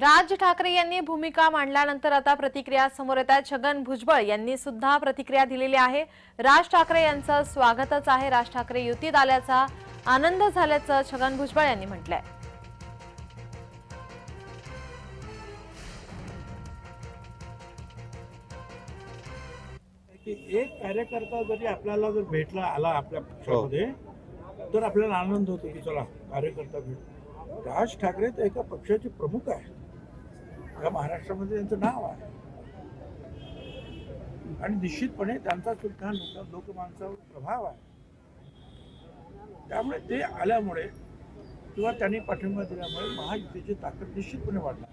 राज ठाकरे यांनी भूमिका मांडल्यानंतर आता प्रतिक्रिया समोर येत आहेत छगन भुजबळ यांनी सुद्धा प्रतिक्रिया दिलेली आहे. राज ठाकरे यांचं स्वागतच आहे. राज ठाकरे युतीत आल्याचा आनंद झाल्याचं छगन भुजबळ यांनी म्हटलंय. की एक कार्यकर्ता जरी आपल्याला जर भेटला आला आपल्या पक्षामध्ये तर आपल्याला आनंद होतो की चला कार्यकर्ता भेट. राज ठाकरे तर एका पक्षाचे प्रमुख आहे. या महाराष्ट्रामध्ये त्यांचं नाव आहे. आणि निश्चितपणे त्यांचा सुद्धा लोक लोकमानसावर प्रभाव आहे. त्यामुळे ते आल्यामुळे किंवा त्यांनी पाठिंबा दिल्यामुळे महायुतीची ताकद निश्चितपणे वाढणार.